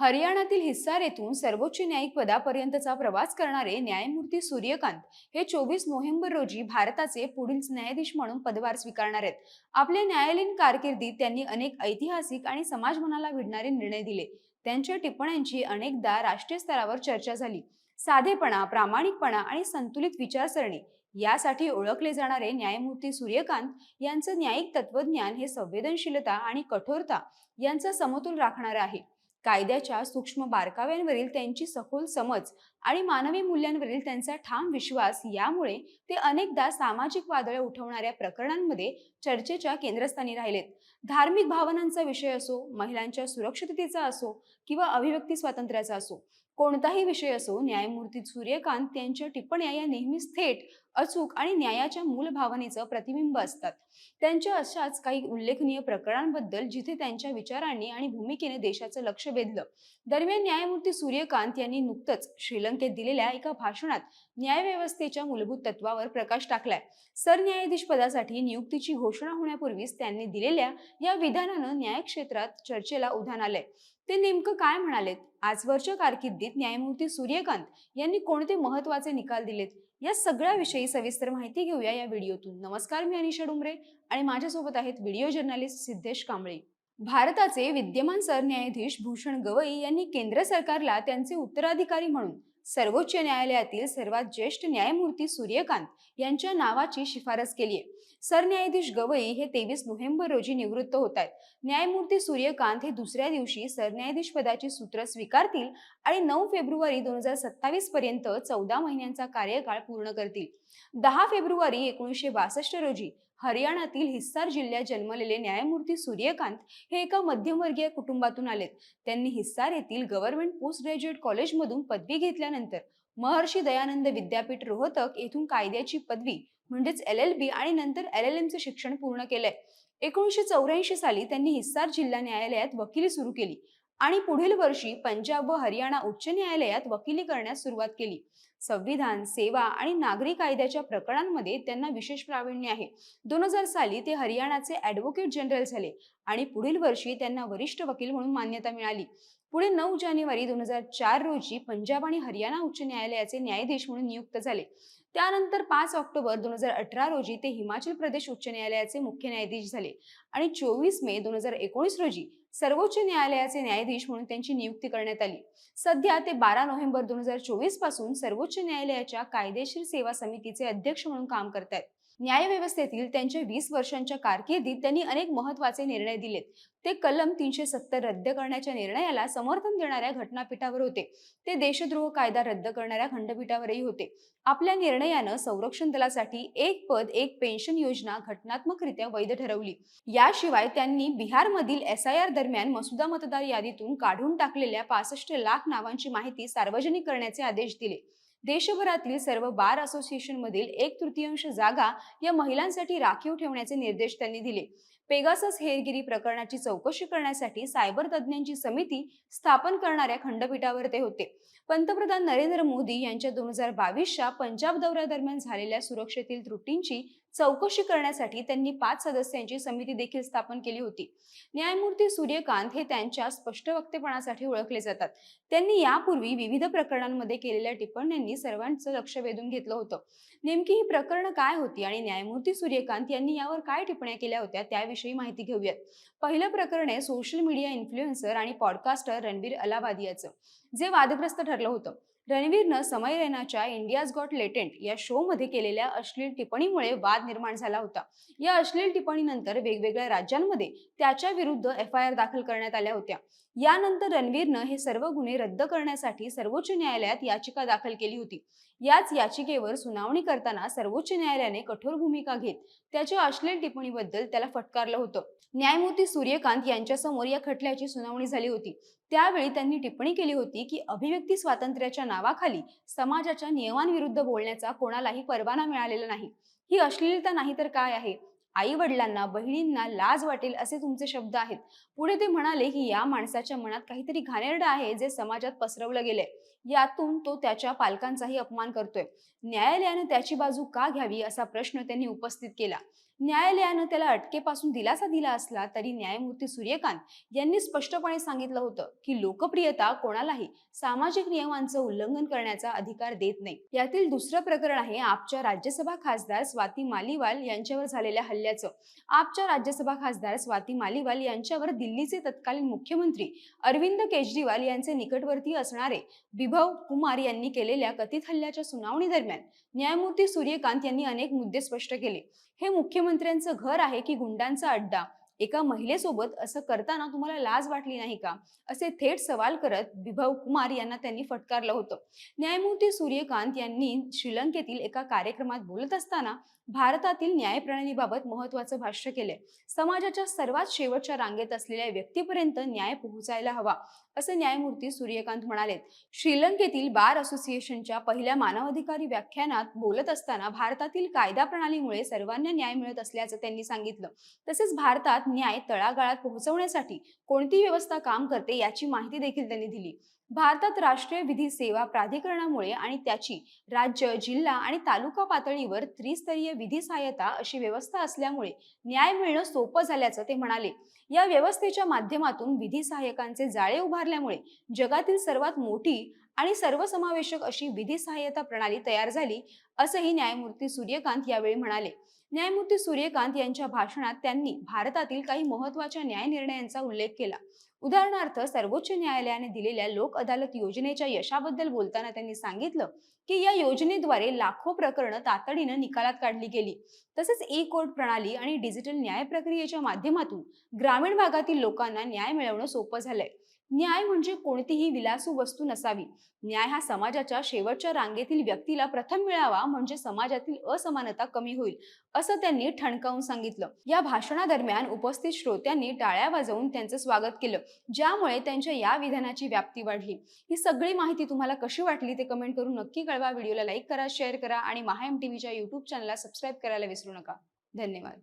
हरियाणातील हिस्सार येथून सर्वोच्च न्यायिक पदापर्यंतचा प्रवास करणारे न्यायमूर्ती सूर्यकांत हे चोवीस नोव्हेंबर रोजी भारताचे पुढील न्यायाधीश म्हणून पदभार स्वीकारणार आहेत. आपल्या न्यायालयीन कारकिर्दीत त्यांनी अनेक ऐतिहासिक आणि समाज मनाला भिडणारे निर्णय दिले. त्यांच्या टिप्पण्यांची अनेकदा राष्ट्रीय स्तरावर चर्चा झाली. साधेपणा प्रामाणिकपणा आणि संतुलित विचारसरणी यासाठी ओळखले जाणारे न्यायमूर्ती सूर्यकांत यांचं न्यायिक तत्वज्ञान हे संवेदनशीलता आणि कठोरता यांचा समतोल राखणारं आहे. कायद्याच्या सूक्ष्म बारकाव्यांवरील त्यांची सखोल समज आणि मानवी मूल्यांवरील त्यांचा ठाम विश्वास यामुळे ते अनेकदा सामाजिक वादळे उठवणाऱ्या प्रकरणांमध्ये चर्चेच्या केंद्रस्थानी राहिलेत. धार्मिक भावनांचा विषय असो महिलांच्या सुरक्षिततेचा असो किंवा अभिव्यक्ती स्वातंत्र्याचा असो कोणताही विषय असो न्यायमूर्ती सूर्यकांत यांच्या टिप्पण्या या नेहमीच थेट अचूक आणि न्यायाच्या मूल भावनेचं प्रतिबिंब असतात. त्यांच्या अशाच काही उल्लेखनीय प्रकरणांबद्दल जिथे त्यांच्या विचारांनी आणि भूमिकेने देशाचं लक्ष वेधलं दरम्यान न्यायमूर्ती सूर्यकांत यांनी नुकतंच श्रीलंकेत दिलेल्या एका भाषणात न्यायव्यवस्थेच्या मूलभूत तत्वावर प्रकाश टाकलाय. सरन्यायाधीश पदासाठी नियुक्तीची घोषणा होण्यापूर्वीच त्यांनी दिलेल्या या विधानानं न्याय क्षेत्रात चर्चेला उधाण आलंय. ते नेमकं काय म्हणालेत? आजवरच्या कारकिर्दीत न्यायमूर्ती सूर्यकांत यांनी कोणते महत्त्वाचे निकाल दिलेत? या सगळ्याविषयी सविस्तर माहिती घेऊया या व्हिडिओतून. नमस्कार मी अनिशा डुमरे आणि माझ्यासोबत आहेत व्हिडिओ जर्नलिस्ट सिद्धेश कांबळे. भारताचे विद्यमान सरन्यायाधीश भूषण गवई यांनी केंद्र सरकारला त्यांचे उत्तराधिकारी म्हणून सर्वोच्च न्यायालयातील सर्वात ज्येष्ठ न्यायमूर्ती सूर्यकांत यांच्या नावाची शिफारस केली आहे. सरन्यायाधीश गवई हे तेवीस नोव्हेंबर रोजी निवृत्त होत आहेत. न्यायमूर्ती सूर्यकांत हे दुसऱ्या दिवशी सरन्यायाधीश पदाची सूत्र स्वीकारतील आणि नऊ फेब्रुवारी दोन हजार सत्तावीस पर्यंत चौदा महिन्यांचा कार्यकाळ पूर्ण करतील. दहा फेब्रुवारी एकोणीसशे बासष्ट रोजी हरियाणातील हिस्सार जिल्ह्यात जन्मलेले न्यायमूर्ती सूर्यकांत हे एका मध्यमवर्गीय कुटुंबातून आलेत. त्यांनी हिस्सार येथील गव्हर्नमेंट पोस्ट ग्रॅज्युएट कॉलेजमधून पदवी घेतल्यानंतर महर्षी दयानंद विद्यापीठ रोहतक येथून कायद्याची पदवी म्हणजेच एल एल बी आणि नंतर एल एल एमचे शिक्षण पूर्ण केलंय. एकोणीसशे चौऱ्याऐंशी साली त्यांनी हिस्सार जिल्हा न्यायालयात वकिली सुरू केली. आणि पुढील वर्षी पंजाब व हरियाणा उच्च न्यायालयात वकिली करण्यास सुरुवात केली. संविधान सेवा आणि नागरी कायद्याच्या प्रकरणांमध्ये त्यांना विशेष प्रावीण्य आहे. दोन हजार साली ते हरियाणाचे ॲडव्होकेट जनरल झाले आणि पुढील वर्षी त्यांना वरिष्ठ वकील म्हणून मान्यता मिळाली. पुढे नऊ जानेवारी दोन हजार चार रोजी पंजाब आणि हरियाणा उच्च न्यायालयाचे न्यायाधीश म्हणून नियुक्त झाले. त्यानंतर पाच ऑक्टोबर दोन हजार अठरा रोजी ते हिमाचल प्रदेश उच्च न्यायालयाचे मुख्य न्यायाधीश झाले आणि चोवीस मे दोन हजार एकोणीस रोजी सर्वोच्च न्यायालयाचे न्यायाधीश म्हणून त्यांची नियुक्ती करण्यात आली. सध्या ते बारा नोव्हेंबर दोन हजार चोवीसपासून सर्वोच्च न्यायालयाच्या कायदेशीर सेवा समितीचे अध्यक्ष म्हणून काम करत आहेत न्यायव्यवस्थेतील त्यांच्या वीस वर्षांच्या कारकिर्दीत त्यांनी अनेक महत्त्वाचे निर्णय दिलेत. ते कलम तीनशे सत्तर रद्द करण्याच्या निर्णयाला समर्थन देणाऱ्या घटनापीठावर होते. ते देशद्रोह कायदा रद्द करणाऱ्या खंडपीठावरही होते. आपल्या निर्णयानं संरक्षण दलासाठी एक पद एक पेन्शन योजना घटनात्मकरित्या वैध ठरवली. याशिवाय त्यांनी बिहारमधील एस आय आर दरम्यान मसुदा मतदार यादीतून काढून टाकलेल्या पासष्ट लाख नावांची माहिती सार्वजनिक करण्याचे आदेश दिले. देशभरातील सर्व बार असोसिएशन मधील एक तृतीयांश जागा या महिलांसाठी राखीव ठेवण्याचे निर्देश त्यांनी दिले. पेगासस हेरगिरी प्रकरणाची चौकशी करण्यासाठी सायबर तज्ज्ञांची समिती स्थापन करणाऱ्या खंडपीठावर ते होते. पंतप्रधान नरेंद्र मोदी यांच्या दोन हजार बावीसच्या पंजाब दौऱ्यादरम्यान झालेल्या सुरक्षेतील त्रुटींची चौकशी करण्यासाठी त्यांनी पाच सदस्यांची समिती देखील स्थापन केली होती. न्यायमूर्ती सूर्यकांत हे त्यांच्या स्पष्ट वक्तेपणासाठी ओळखले जातात. त्यांनी यापूर्वी विविध प्रकरणांमध्ये केलेल्या टिप्पण्यांनी सर्वांचं लक्ष वेधून घेतलं होतं. नेमकी ही प्रकरणं काय होती आणि न्यायमूर्ती सूर्यकांत यांनी यावर काय टिप्पण्या केल्या होत्या त्याविषयी माहिती घेऊयात. पहिलं प्रकरण आहे सोशल मीडिया इन्फ्लुएन्सर आणि पॉडकास्टर रणबीर अलावादियाचं जे वादग्रस्त ठरलं होतं. रणवीरनं समय रैनाच्या इंडियाज गॉट लेटेंट या शो मध्ये केलेल्या अश्लील टिप्पणीमुळे वाद निर्माण झाला होता. या अश्लील टिप्पणीनंतर वेगवेगळ्या राज्यांमध्ये त्याच्या विरुद्ध एफ आय आर दाखल करण्यात आल्या होत्या. यानंतर रणवीरनं हे सर्व गुन्हे रद्द करण्यासाठी सर्वोच्च न्यायालयात याचिका दाखल केली होती. याच याचिकेवर सुनावणी करताना सर्वोच्च न्यायालयाने कठोर भूमिका घेत त्याच्या अश्लील टिप्पणीबद्दल त्याला फटकारलं होतं. न्यायमूर्ती सूर्यकांत यांच्यासमोर या खटल्याची सुनावणी झाली होती. त्यावेळी त्यांनी टिप्पणी केली होती की अभिव्यक्ती स्वातंत्र्याच्या नावाखाली समाजाच्या नियमांविरुद्ध बोलण्याचा कोणालाही परवाना मिळालेला नाही. ही अश्लीलता नाही तर काय आहे? आई वडिलांना बहिणींना लाज वाटेल असे तुमचे शब्द आहेत. पुढे ते म्हणाले की या माणसाच्या मनात काहीतरी घाणेरडं आहे जे समाजात पसरवलं गेलंय. यातून तो त्याच्या पालकांचाही अपमान करतोय. न्यायालयाने त्याची बाजू का घ्यावी असा प्रश्न त्यांनी उपस्थित केला. न्यायालयानं त्याला अटकेपासून दिलासा दिला असला तरी न्यायमूर्ती सूर्यकांत यांनी स्पष्टपणे सांगितलं होतं की लोकप्रियता कोणालाही सामाजिक नियमांचं उल्लंघन करण्याचा अधिकार देत नाही. यातील दुसरं प्रकरण आहे आपच्या राज्यसभा खासदार स्वाती मालीवाल यांच्यावर झालेल्या हल्ल्याचं. आपच्या राज्यसभा खासदार स्वाती मालीवाल यांच्यावर दिल्लीचे तत्कालीन मुख्यमंत्री अरविंद केजरीवाल यांचे निकटवर्ती असणारे विभव कुमार यांनी केलेल्या कथित हल्ल्याच्या सुनावणी दरम्यान न्यायमूर्ती सूर्यकांत यांनी अनेक मुद्दे स्पष्ट केले. हे मुख्यमंत्र्यांचं घर आहे की गुंडांचा अड्डा? एका महिलेसोबत असं करताना तुम्हाला लाज वाटली नाही का? असे थेट सवाल करत विभव कुमार यांना त्यांनी फटकारलं होतं. न्यायमूर्ती सूर्यकांत यांनी श्रीलंकेतील एका कार्यक्रमात बोलत असताना भारतातील न्यायप्रणालीबाबत महत्वाचं भाष्य केलंय. समाजाच्या सर्वात शेवटच्या रांगेत असलेल्या व्यक्तीपर्यंत न्याय पोहोचायला हवा असं न्यायमूर्ती सूर्यकांत म्हणाले. श्रीलंकेतील बार असोसिएशनच्या पहिल्या मानवाधिकारी व्याख्यानात बोलत असताना भारतातील कायदा प्रणालीमुळे सर्वांना न्याय मिळत असल्याचं त्यांनी सांगितलं. तसेच भारतात न्याय तळागाळात पोहोचवण्यासाठी कोणती व्यवस्था काम करते याची माहिती देखील त्यांनी दिली. भारतात राष्ट्रीय विधी सेवा प्राधिकरणामुळे आणि त्याची राज्य जिल्हा आणि तालुका पातळीवर त्रिस्तरीय विधी सहाय्यता अशी व्यवस्था असल्यामुळे न्याय मिळणं सोपं झाल्याचं ते म्हणाले. या व्यवस्थेच्या माध्यमातून विधी सहाय्यकांचे जाळे उभारल्यामुळे जगातील सर्वात मोठी आणि सर्वसमावेशक अशी विधी सहाय्यता प्रणाली तयार झाली असंही न्यायमूर्ती सूर्यकांत यावेळी म्हणाले. न्यायमूर्ती सूर्यकांत यांच्या भाषणात त्यांनी भारतातील काही महत्त्वाच्या न्याय निर्णयांचा उल्लेख केला. उदाहरणार्थ सर्वोच्च न्यायालयाने दिलेल्या लोक अदालत योजनेच्या यशाबद्दल बोलताना त्यांनी सांगितलं की या योजनेद्वारे लाखो प्रकरणं तातडीनं निकालात काढली गेली. तसेच ई कोर्ट प्रणाली आणि डिजिटल न्याय प्रक्रियेच्या माध्यमातून ग्रामीण भागातील लोकांना न्याय मिळवणं सोपं झालंय. न्याय म्हणजे कोणतीही विलासू वस्तू नसावी. न्याय हा समाजाच्या शेवटच्या रांगेतील व्यक्तीला प्रथम मिळावा म्हणजे समाजातील असमानता कमी होईल असं त्यांनी ठणकावून सांगितलं. या भाषणादरम्यान उपस्थित श्रोत्यांनी टाळ्या वाजवून त्यांचं स्वागत केलं ज्यामुळे त्यांच्या या विधानाची व्याप्ती वाढली. ही सगळी माहिती तुम्हाला कशी वाटली ते कमेंट करून नक्की कळवा. व्हिडिओला लाईक करा शेअर करा आणि महा एम टीव्हीच्या युट्यूब चॅनलला सबस्क्राईब करायला विसरू नका. धन्यवाद.